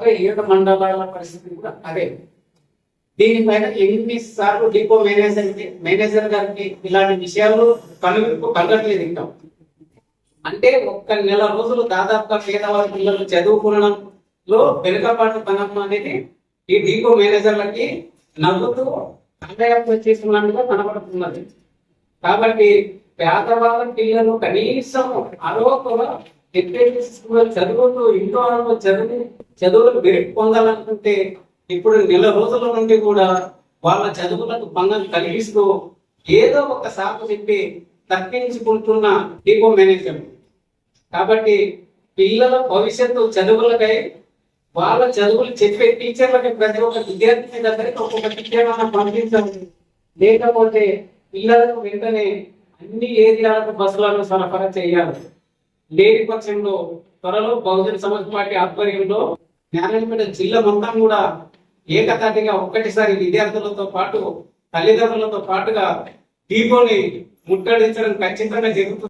చక్కగా ఏడు మండలాల పరిస్థితి కూడా అదే దీనిపైన ఎన్నిసార్లు డిపో మేనేజర్ మేనేజర్ గారికి ఇలాంటి విషయాలు కనువిప్పు కలగట్లేదు ఇంకా. అంటే ఒక్క నెల రోజులు దాదాపుగా పేదవారి పిల్లలు చదువుకోవడంలో వెనుకబాటు తనం అనేది ఈ డిపో మేనేజర్లకి నవ్వుతూ ఆదాయం చేస్తున్నట్టుగా కనబడుతున్నది. కాబట్టి పేదవాళ్ళ పిల్లలు కనీసం అరవకుల చదువుతూ ఇంట్లో చదివి చదువులకు మెరుగు పొందాలనుకుంటే ఇప్పుడు నెల రోజుల నుండి కూడా వాళ్ళ చదువులకు భంగం కలిగిస్తూ ఏదో ఒక సాకు చెప్పి తప్పించుకుంటున్న డిపో మేనేజ్మెంట్ కాబట్టి పిల్లల భవిష్యత్తు చదువులకై వాళ్ళ చదువులు చెప్పే టీచర్లకి ప్రతి ఒక్క విద్యార్థి దగ్గరికి ఒక్కొక్క టీచర్ పంపించాలి లేకపోతే పిల్లలకు వెంటనే అన్ని ఏరియాలకు బస్సులను సరఫరా చేయాలి. లేని పక్షంలో త్వరలో బహుజన సమాజ్ పార్టీ ఆధ్వర్యంలో జ్ఞానపేట జిల్లా మొత్తం కూడా ఏకతాటిగా ఒక్కటిసారి విద్యార్థులతో పాటు తల్లిదండ్రులతో పాటుగా దీపోని ముట్టడించడం ఖచ్చితంగా జరుగుతుంది.